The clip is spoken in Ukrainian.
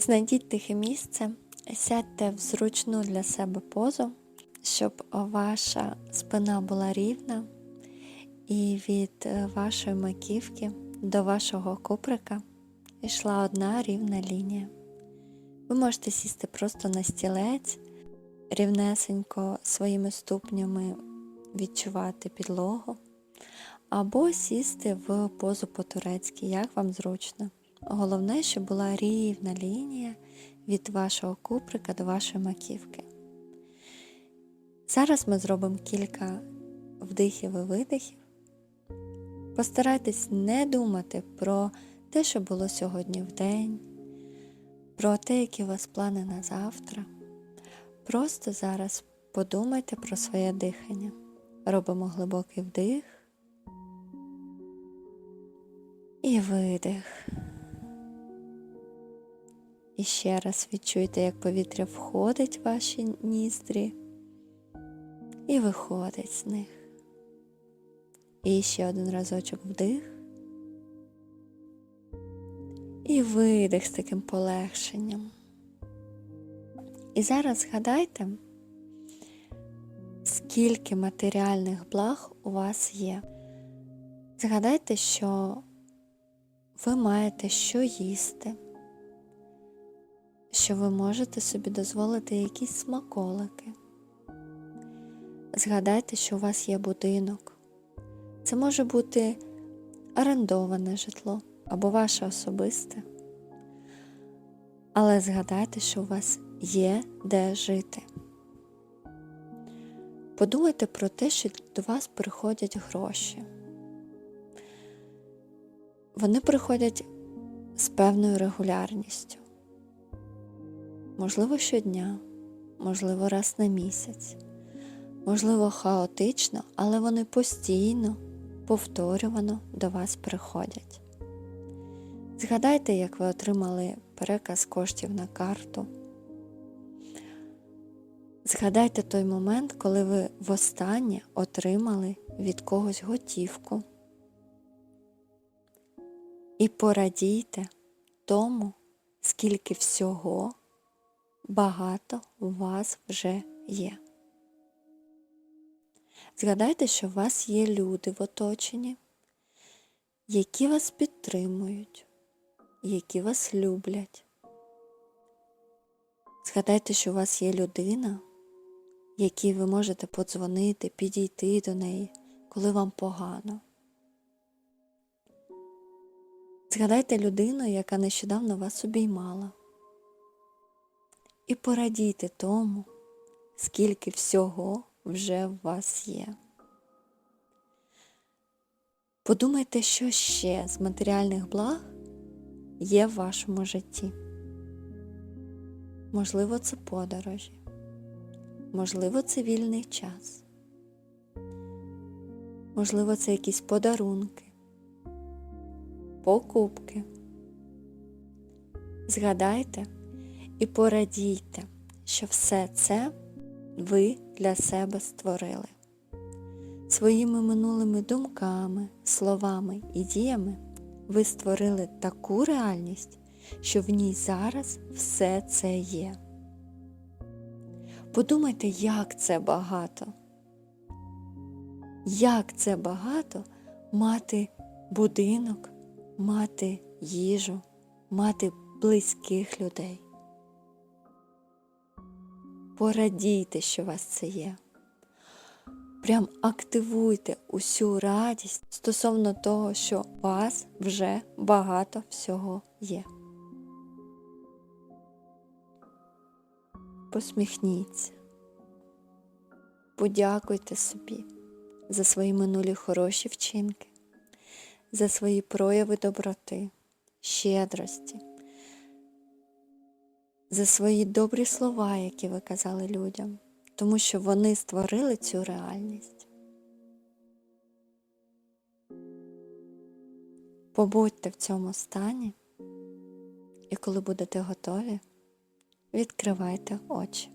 Знайдіть тихе місце, сядьте в зручну для себе позу, щоб ваша спина була рівна і від вашої маківки до вашого куприка йшла одна рівна лінія. Ви можете сісти просто на стілець, рівнесенько своїми ступнями відчувати підлогу, або сісти в позу по-турецьки, як вам зручно. Головне, щоб була рівна лінія від вашого куприка до вашої маківки. Зараз ми зробимо кілька вдихів і видихів. Постарайтесь не думати про те, що було сьогодні в день, про те, які у вас плани на завтра. Просто зараз подумайте про своє дихання. Робимо глибокий вдих і видих. І ще раз відчуйте, як повітря входить в ваші ніздрі і виходить з них. І ще один разочок вдих. І видих з таким полегшенням. І зараз згадайте, скільки матеріальних благ у вас є. Згадайте, що ви маєте що їсти, що ви можете собі дозволити якісь смаколики. Згадайте, що у вас є будинок. Це може бути орендоване житло або ваше особисте. Але згадайте, що у вас є де жити. Подумайте про те, що до вас приходять гроші. Вони приходять з певною регулярністю. Можливо, щодня, можливо, раз на місяць, можливо, хаотично, але вони постійно, повторювано до вас приходять. Згадайте, як ви отримали переказ коштів на карту. Згадайте той момент, коли ви востаннє отримали від когось готівку. І порадійте тому, скільки всього багато у вас вже є. Згадайте, що у вас є люди в оточенні, які вас підтримують, які вас люблять. Згадайте, що у вас є людина, якій ви можете подзвонити, підійти до неї, коли вам погано. Згадайте людину, яка нещодавно вас обіймала. І порадійте тому, скільки всього вже в вас є. Подумайте, що ще з матеріальних благ є в вашому житті. Можливо, це подорожі, можливо, це вільний час, можливо, це якісь подарунки, покупки. Згадайте і порадійте, що все це ви для себе створили. Своїми минулими думками, словами і діями ви створили таку реальність, що в ній зараз все це є. Подумайте, як це багато. Як це багато мати будинок, мати їжу, мати близьких людей. Порадійте, що у вас це є. Прям активуйте усю радість стосовно того, що у вас вже багато всього є. Посміхніться. Подякуйте собі за свої минулі хороші вчинки, за свої прояви доброти, щедрості, за свої добрі слова, які ви казали людям, тому що вони створили цю реальність. Побудьте в цьому стані, і коли будете готові, відкривайте очі.